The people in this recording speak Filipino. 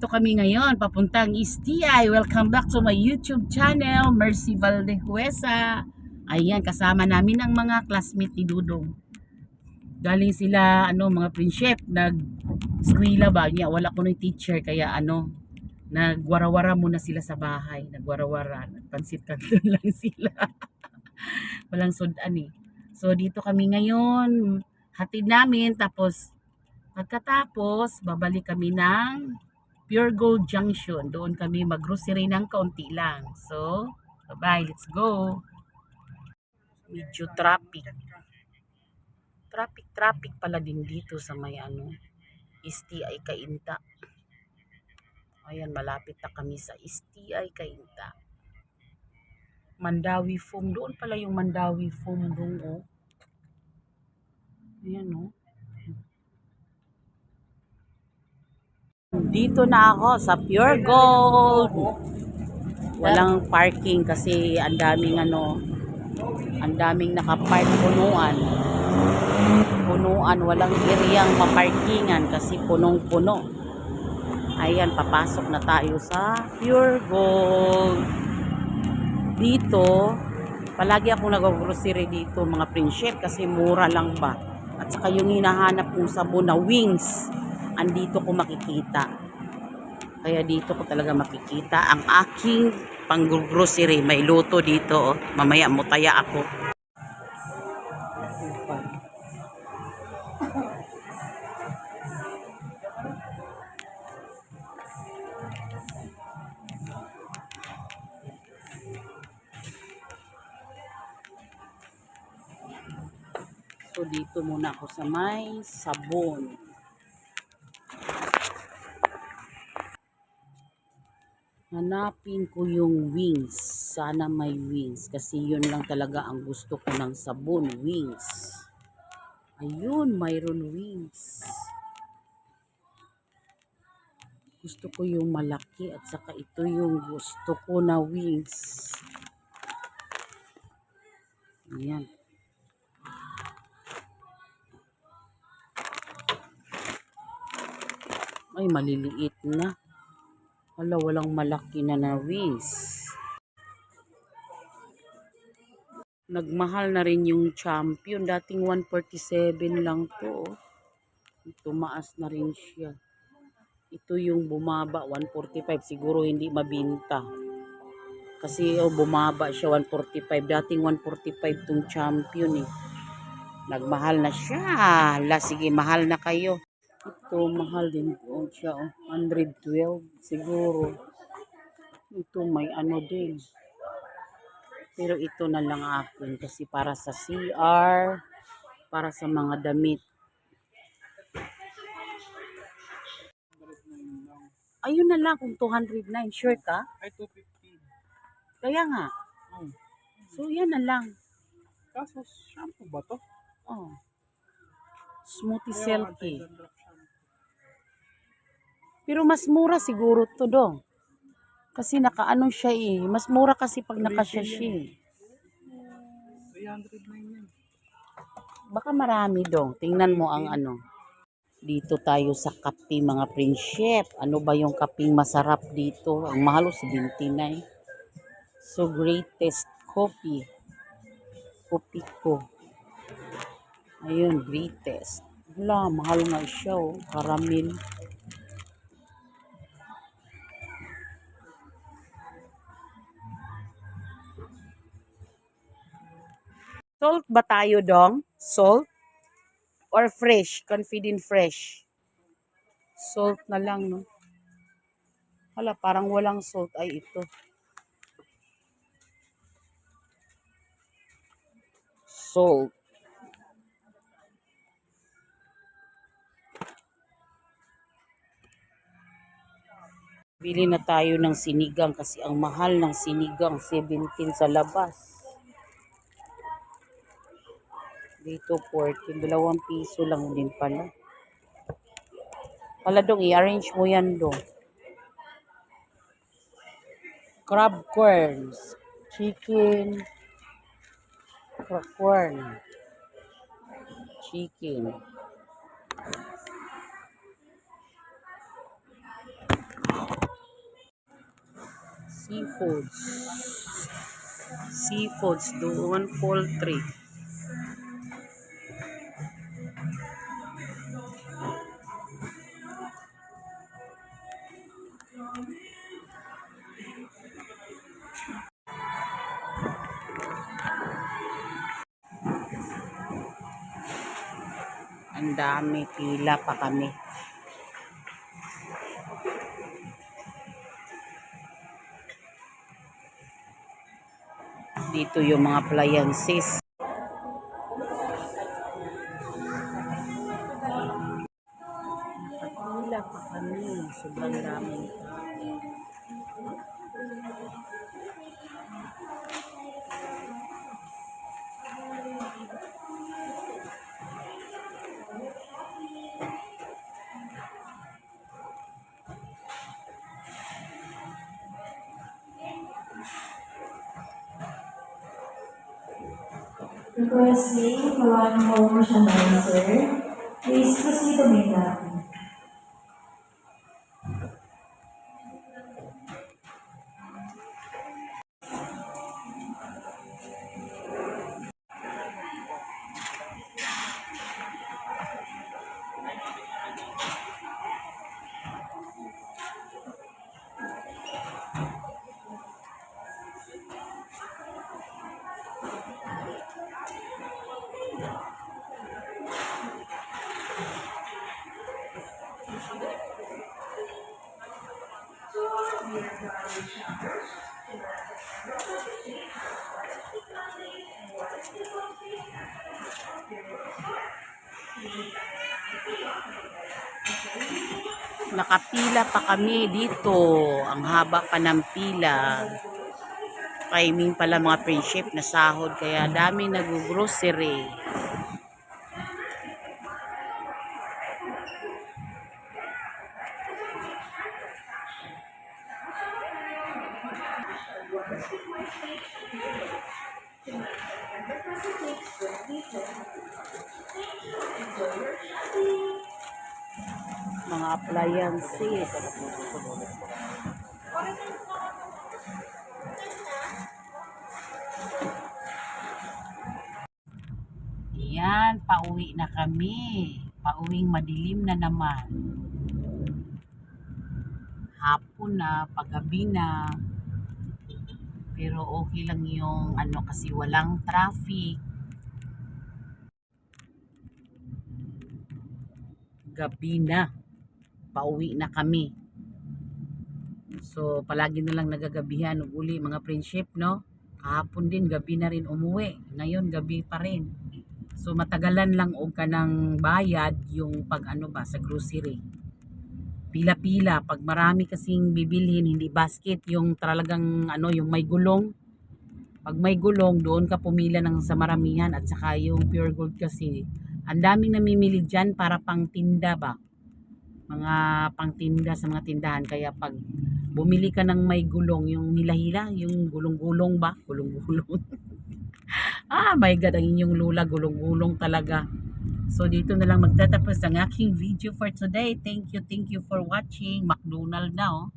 Hi! Andito kami ngayon, papuntang STI. Welcome back to my YouTube channel, Mercy Valdehuesa. Ayan, kasama namin ang mga classmate ni Dudong. Galing sila, ano, mga prinsip, nag-skwila ba niya. Wala ko ng teacher, kaya ano, nagwarawara muna sila sa bahay. Nagwarawara, nagpansit kanton lang sila. Walang sudan eh. So, dito kami ngayon, hatid namin, tapos Pagkatapos, babalik kami ng Pure Gold Junction. Doon kami mag-grocery ng kaunti lang. So, bye-bye. Let's go. Medyo traffic. Traffic-traffic pala din dito sa may ano, STI Kainta. Ayan, malapit na kami sa STI Kainta. Mandawi Foam. Doon pala yung Mandawi Foam doon, oh. Ayan, oh. Dito na ako sa Pure Gold. Walang parking kasi ang daming ano, ang daming nakapark punuan. Punuan, walang ereyang maparkingan kasi punong-puno. Ayan, papasok na tayo sa Pure Gold. Dito, palagi ako nag-grocery dito mga prinsip kasi mura lang ba. At saka yung hinahanap kong sabon na wings andito ko makikita. Kaya dito ko talaga makikita ang aking pang-grocery. May luto dito. Oh. Mamaya mutaya ako. So dito muna ako sa may sabon. Hanapin ko yung wings. Sana may wings. Kasi yun lang talaga ang gusto ko ng sabon. Wings. Ayun, mayroon wings. Gusto ko yung malaki at saka ito yung gusto ko na wings. Ayan. Ay, maliliit na. Wala, walang malaki na na wings. Nagmahal na rin yung champion. Dating 147 lang to. oh. Tumaas na rin siya. Ito yung bumaba, 145. Siguro hindi mabinta. Kasi oh, bumaba siya, 145. Dating 145 tong champion eh. Nagmahal na siya. Hala, sige, mahal na kayo. Ito, mahal din po siya. Oh. 112 siguro. Ito may ano din. Pero ito na lang akin kasi para sa CR, para sa mga damit. Ayun na lang kung 209. Sure ka? Ay, 250. Kaya nga. Hmm. So, yan na lang. Kaso, shampoo ba to? Oh. Smoothie shampoo. Pero mas mura siguro to dong. Kasi nakaano siya eh. Mas mura kasi pag nakasya siya eh. 309 yan. Baka marami dong. Tingnan mo ang ano. Dito tayo sa kape mga prinsip. Ano ba yung kaping masarap dito? Ang mahal oh, 79. So greatest coffee. Coffee ko. Ayun, greatest. Wala, mahal nga siya oh. Caramel. Salt ba tayo dong? Salt? Or fresh? Confident fresh? Salt na lang, no? Hala, parang walang salt ay ito. Salt. Bili na tayo ng sinigang kasi ang mahal ng sinigang 17 sa labas. Dito 14, dalawang piso lang din pala. Pala dong, i-arrange mo yan dong. Crab corns, chicken, crab corn, chicken. Seafoods. Seafoods doon, poultry. Dami, pila pa kami. Dito yung mga appliances. Requesting one more merchandiser. Please proceed to make that. Nakapila pa kami dito. Ang haba pa ng pila. Timing pala mga friendship na sahod. Kaya dami nag-grocery. Mga appliances. Yan, pauwi na kami. Pauwing madilim na naman. Hapon na, paggabi na. Pero okay lang yung ano kasi walang traffic. Gabi na. Pauwi na kami. So, palagi na lang nagagabihan ug uli mga friendship, no? Kahapon din, gabi na rin umuwi. Ngayon, gabi pa rin. So, matagalan lang og kanang bayad yung pag ano ba, sa grocery. Pila-pila. Pag marami kasing bibilhin, hindi basket, yung talagang ano, yung may gulong. Pag may gulong, doon ka pumila ng sa maramihan at saka yung pure gold kasi ang daming namimili dyan para pang tinda ba mga pangtinda sa mga tindahan. Kaya pag bumili ka ng may gulong yung hila-hila yung gulong-gulong ba? Gulong-gulong. Ah my god ang inyong lula gulong-gulong talaga. So dito na lang magtatapos ang aking video for today. Thank you thank you for watching. McDonald na oh